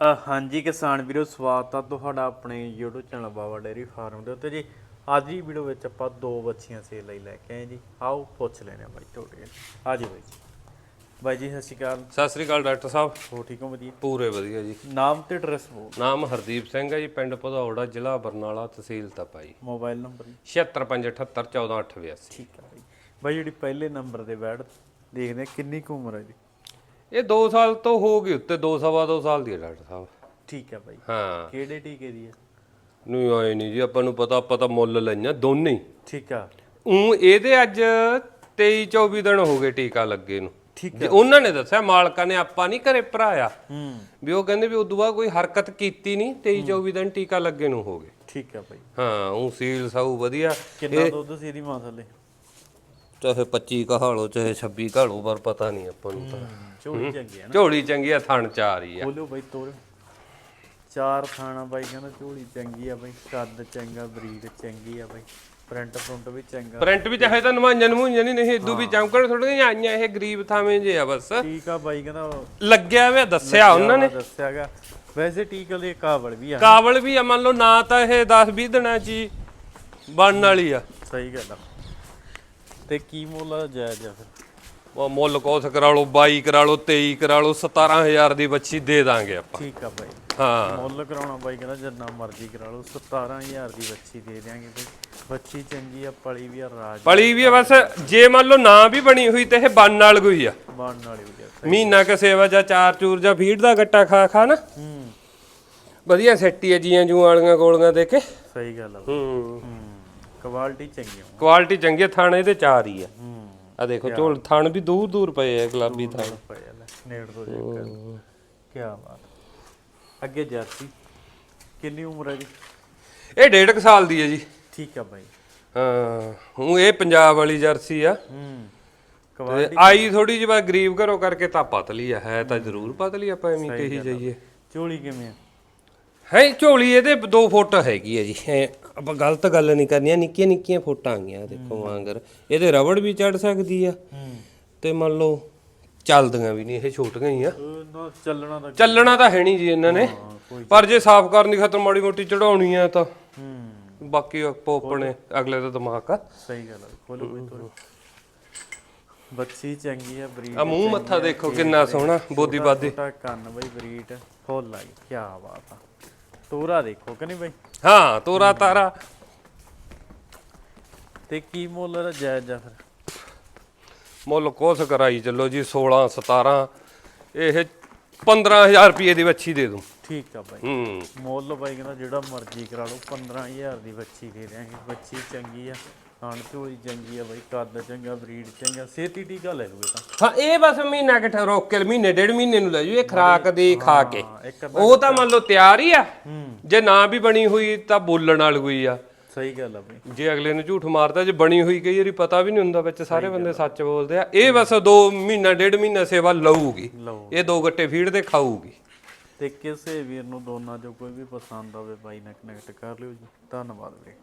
ਹਾਂਜੀ ਕਿਸਾਨ ਵੀਰੋ ਸਵਾਗਤ ਆ ਤੁਹਾਡਾ ਆਪਣੇ YouTube channel Baba dairy farm ਦੇ ਉੱਤੇ ਜੀ। ਅੱਜ ਦੀ ਵੀਡੀਓ ਵਿੱਚ ਆਪਾਂ ਦੋ ਬੱਚੀਆਂ ਸੇਲ ਲਈ ਲੈ ਕੇ ਆਏ ਜੀ। ਆਓ ਪੁੱਛ ਲੈਣੇ ਆ ਬਾਈ ਤੁਹਾਡੇ ਆ ਜੀ ਬਾਈ ਜੀ। ਬਾਈ ਜੀ ਸਤਿ ਸ਼੍ਰੀ ਅਕਾਲ। ਸਤਿ ਸ੍ਰੀ ਅਕਾਲ ਡਾਕਟਰ ਸਾਹਿਬ। ਹੋ ਠੀਕ ਹੋ ਵਧੀਆ? ਪੂਰੇ ਵਧੀਆ ਜੀ। ਨਾਮ ਤੇ ਐਡਰੈਸ ਬੋਲ ਨਾਮ ਹਰਦੀਪ ਸਿੰਘ ਹੈ ਜੀ ਪਿੰਡ ਭਦੌੜਾ ਜ਼ਿਲ੍ਹਾ ਬਰਨਾਲਾ ਤਹਿਸੀਲ ਤਪਾ ਜੀ। ਮੋਬਾਈਲ ਨੰਬਰ 7558141482 ਠੀਕ ਆ ਬਾਈ। ਬਾਈ ਜਿਹੜੀ ਪਹਿਲੇ ਨੰਬਰ ਦੇ ਬੈਡ ਦੇਖਦੇ ਆ ਕਿੰਨੀ ਕੁ ਉਮਰ ਹੈ ਜੀ। ਇਹ 2 ਸਾਲ ਤੋਂ ਹੋ ਗਈ ਉੱਤੇ 2 ਸਵਾ 2 ਸਾਲ ਦੀ ਹੈ ਡਾਕਟਰ ਸਾਹਿਬ। ਠੀਕ ਆ ਬਾਈ। ਹਾਂ। ਕਿਹੜੇ ਟੀਕੇ ਦੀ ਹੈ? ਨਹੀਂ ਆਏ ਨਹੀਂ ਜੀ ਆਪਾਂ ਨੂੰ ਪਤਾ ਆਪਾਂ ਤਾਂ ਮੁੱਲ ਲਈਆਂ ਦੋਨੇ ਹੀ। ਠੀਕ ਆ। ਉਹ ਇਹਦੇ ਅੱਜ 23 24 ਦਿਨ ਹੋ ਗਏ ਟੀਕਾ ਲੱਗੇ ਨੂੰ। ਠੀਕ ਜੀ ਉਹਨਾਂ ਨੇ ਦੱਸਿਆ ਮਾਲਕਾਂ ਨੇ ਆਪਾਂ ਨਹੀਂ ਘਰੇ ਭਰਾਇਆ। ਹੂੰ। ਵੀ ਉਹ ਕਹਿੰਦੇ ਵੀ ਉਦੋਂ ਬਾਅਦ ਕੋਈ ਹਰਕਤ ਕੀਤੀ ਨਹੀਂ 23 24 ਦਿਨ ਟੀਕਾ ਲੱਗੇ ਨੂੰ ਹੋ ਗਏ। ਠੀਕ ਆ ਬਾਈ। ਹਾਂ ਉਹ ਸੀਲ ਸਾਊ ਵਧੀਆ। ਕਿੰਨਾ ਦੁੱਧ ਸੀ ਇਹਦੀ ਮਾਂ ਥੱਲੇ ਚਾਹੇ 25 ਕਹਾਲੋ ਚਾਹੇ 26 ਕਹਾਲੋ ਪਰ ਪਤਾ ਨਹੀਂ ਆਪਾਂ ਨੂੰ ਤਾਂ। ਝੋਲੀ ਚੰਗੀ ਆ ਨਾ। ਝੋਲੀ ਚੰਗੀ ਆ ਥਣ ਚਾਰ ਹੀ ਆ। ਬੋਲਿਓ ਬਾਈ ਤੋਰਿਓ ਚਾਰ ਖਾਣਾ ਬਾਈ ਕਹਿੰਦਾ ਝੋਲੀ ਚੰਗੀ ਆ ਬਾਈ ਕੱਦ ਚੰਗਾ ਬਰੀਡ ਚੰਗੀ ਆ ਬਾਈ। ਪ੍ਰਿੰਟ ਪ੍ਰਿੰਟ ਵੀ ਚੰਗਾ। ਪ੍ਰਿੰਟ ਵੀ ਚਾਹੇ ਤਾਂ ਨਮਾਂਜਨ ਮੂੰਜਨ ਨਹੀਂ ਨਹੀਂ ਇਦੂ ਵੀ ਚਮਕਣ ਥੋੜੀਆਂ ਆਈਆਂ ਇਹ ਗਰੀਬ ਥਾਵੇਂ ਜੇ ਆ ਬਸ। ਠੀਕ ਆ ਬਾਈ ਕਹਿੰਦਾ ਲੱਗਿਆ ਵੇ ਦੱਸਿਆ ਉਹਨਾਂ ਨੇ। ਦੱਸਿਆਗਾ। ਵੈਸੇ ਟੀਕਲ ਦੇ ਕਾਬਲ ਵੀ ਆ। ਕਾਬਲ ਵੀ ਆ ਮੰਨ ਲਓ ਨਾ ਤਾਂ ਇਹ 10 20 ਦਿਨਾਂ ਚ ਹੀ ਬਣਨ ਵਾਲੀ ਆ। ਸਹੀ ਗੱਲ ਆ। ਤੇ ਕੀ ਮੁੱਲ ਆ ਜਾਇਜ਼ ਆ ਫਿਰ? ਉਹ ਮੁੱਲ ਕੋਸ ਕਰਾ ਲਓ 22 ਕਰਾ ਲਓ 23 ਕਰਾ ਲਓ 17000 ਦੀ ਬੱਚੀ ਦੇ ਦਾਂਗੇ ਆਪਾਂ। ਠੀਕ ਆ ਬਾਈ। ਹਾਂ। ਮੁੱਲ ਕਰਾਉਣਾ ਬਾਈ ਕਹਿੰਦਾ ਜਿੰਨਾ ਮਰਜ਼ੀ ਕਰਾ ਲਓ 17000 ਦੀ ਬੱਚੀ ਦੇ ਦਿਆਂਗੇ ਬਾਈ। ਬੱਚੀ ਚੰਗੀ ਆ ਪਲੀ ਵੀ ਆ ਰਾਜ ਪਲੀ ਵੀ ਆ ਬਸ ਜੇ ਮੰਨ ਲਓ ਨਾ ਵੀ ਬਣੀ ਹੋਈ ਤੇ ਇਹ ਬਣਨ ਵਾਲੀ ਹੋਈ ਆ। ਬਣਨ ਵਾਲੀ ਵੀ ਆ ਮਹੀਨਾ ਕ ਸੇਵਾ ਜਾਂ ਚਾਰ ਚੂਰ ਜਾਂ ਫੀਡ ਦਾ ਗੱਟਾ ਖਾ ਖਾ ਨਾ। ਹੂੰ। ਵਧੀਆ ਸੈੱਟੀ ਆ ਜੀਆਂ ਜੂਆਂ ਵਾਲੀਆਂ ਗੋਲੀਆਂ ਦੇ ਕੇ। ਸਹੀ ਗੱਲ ਆ ਬਾਈ। ਹੂੰ। ਕੁਆਲਿਟੀ ਚੰਗੀ ਆ। ਕੁਆਲਿਟੀ ਚੰਗੀ ਆ ਥਾਣੇ ਦੇ ਚਾਰ ਹੀ ਆ। ਹੂੰ। ਆ ਦੇਖੋ ਝੋਲ ਥਣ ਵੀ ਦੂਰ ਦੂਰ ਪਏ ਆ ਗੁਲਾਬੀ ਥਣ। ਪਿਆ ਲੈ ਨੇੜ ਤੋਂ ਚੈੱਕ ਕਰ ਕੀ ਬਾਤ। ਅੱਗੇ ਜਰਸੀ ਕਿੰਨੀ ਉਮਰ ਹੈ ਜੀ? ਇਹ ਡੇਢ ਕੁ ਸਾਲ ਦੀ ਹੈ ਜੀ। ਠੀਕ ਆ ਬਾਈ। ਹਾਂ ਹੁਣ ਇਹ ਪੰਜਾਬ ਵਾਲੀ ਜਰਸੀ ਆ। ਹੂੰ। ਤੇ ਕੁਆਲਿਟੀ ਆਈ ਥੋੜੀ ਜਿਹੀ ਬਾ ਗਰੀਬ ਘਰੋਂ ਕਰਕੇ ਤਾਂ ਪਤਲੀ ਆ ਹੈ ਤਾਂ ਜ਼ਰੂਰ ਪਤਲੀ ਆਪਾਂ ਐਵੇਂ ਕਹੀ ਜਾਈਏ। ਝੋਲੀ ਕਿਵੇਂ ਆ? ਹੈ ਝੋਲੀ ਇਹਦੇ 2 ਫੁੱਟ ਹੈਗੀ ਹੈ ਜੀ ਐਂ ਆਪਾਂ ਗਲਤ ਗੱਲ ਨਹੀਂ ਕਰਨੀ ਨਿੱਕੀਆਂ ਨਿੱਕੀਆਂ ਫੁੱਟਾਂ ਆ ਗਈਆਂ ਦੇਖੋ ਵਾਂਗਰ ਇਹਦੇ ਰਬੜ ਵੀ ਚੜ ਸਕਦੀ ਆ। ਤੇ ਮੰਨ ਲਓ ਚੱਲਦੀਆਂ ਵੀ ਨਹੀਂ ਇਹ ਛੋਟੀਆਂ ਹੀ ਆ। ਨਾ ਚੱਲਣਾ ਤਾਂ ਚੱਲਣਾ ਤਾਂ ਹੈ ਨਹੀਂ ਜੀ ਇਹਨਾਂ ਨੇ। ਪਰ ਜੇ ਸਾਫ਼ ਕਰਨ ਦੀ ਖਾਤਰ ਮਾੜੀ ਮੋਟੀ ਚੜਾਉਣੀ ਆ ਤਾਂ ਹੂੰ। ਬਾਕੀ ਆਪੋ ਆਪਣੇ ਅਗਲੇ ਦਾ ਦਿਮਾਗ ਆ। ਸਹੀ ਗੱਲ ਆ ਖੋਲੋ ਕੋਈ ਤੋਰ ਬੱਚੀ ਚੰਗੀ ਆ ਬਰੀਡ ਆ ਮੂੰਹ ਮੱਥਾ ਦੇਖੋ ਕਿੰਨਾ ਸੋਹਣਾ ਬੋਦੀ ਬਾਦੀ। ਕੰਨ ਬਈ ਬਰੀਡ। ਫੁੱਲ ਆਈ ਕੀ ਬਾਤ ਆ। ਤੋਰਾ ਦੇਖੋ ਕਿ ਨਹੀਂ ਬਈ? ਹਾਂ ਤੋਰਾ ਤਾਰਾ। ਤੇ ਕੀ ਮੁੱਲ ਦਾ ਜਾਇਜ਼ ਆ ਫਿਰ? ਮੁੱਲ ਕੋਸ ਕਰਾਈ ਚੱਲੋ ਜੀ 16 17 ਇਹ 15000 ਰੁਪਏ ਦੀ ਵੱਛੀ ਦੇ ਦੂੰ। ਠੀਕ ਆ ਬਾਈ। ਹੂੰ। ਮੁੱਲ ਬਾਈ ਕਹਿੰਦਾ ਜਿਹੜਾ ਮਰਜ਼ੀ ਕਰਾ ਲਓ 15000 ਦੀ ਬੱਚੀ ਦੇ ਦਿਆਂਗੇ। ਬੱਚੀ ਚੰਗੀ ਆ। ਖਾਣ ਝੋਲੀ ਚੰਗੀ ਆ ਬਾਈ ਕੱਦ ਚੰਗਾ ਬਰੀਡ ਚੰਗਾ ਸੇਤੀ ਟੀਕਾ ਲੈ ਲੂਗੇ ਤਾਂ। ਹਾਂ ਇਹ ਬਸ ਮਹੀਨਾ ਕਿਠਾ ਰੋਕ ਕੇ ਮਹੀਨੇ ਡੇਢ ਮਹੀਨੇ ਨੂੰ ਲੈ ਜੂ ਇਹ ਖਰਾਕ ਦੀ ਖਾ ਕੇ। ਉਹ ਤਾਂ ਮੰਨ ਲਓ ਤਿਆਰ ਹੀ ਆ। ਜੇ ਨਾ ਵੀ ਬਣੀ ਹੋਈ ਤਾਂ ਬੋਲਣ ਵਾਲੀ ਹੋਈ ਆ। ਸਹੀ ਗੱਲ ਆ ਬਾਈ। ਜੇ ਅਗਲੇ ਨੂੰ ਝੂਠ ਮਾਰਦਾ ਜੇ ਬਣੀ ਹੋਈ ਕਈ ਵਾਰੀ ਪਤਾ ਵੀ ਨਹੀਂ ਹੁੰਦਾ ਵਿੱਚ ਸਾਰੇ ਬੰਦੇ ਸੱਚ ਬੋਲਦੇ ਆ। ਇਹ ਬਸ 2 ਮਹੀਨਾ ਡੇਢ ਮਹੀਨਾ ਸੇਵਾ ਲਊਗੀ। ਲਓ ਇਹ ਦੋ ਗੱਟੇ ਫੀਡ ਦੇ ਖਾਊਗੀ। ਤੇ ਕਿਸੇ ਵੀਰ ਨੂੰ ਦੋਨਾਂ ਚੋਂ ਕੋਈ ਵੀ ਪਸੰਦ ਆਵੇ ਬਾਈ ਨਾਲ ਕਨੈਕਟ ਕਰ ਲਿਓ ਜੀ। ਧੰਨਵਾਦ ਵੀਰੇ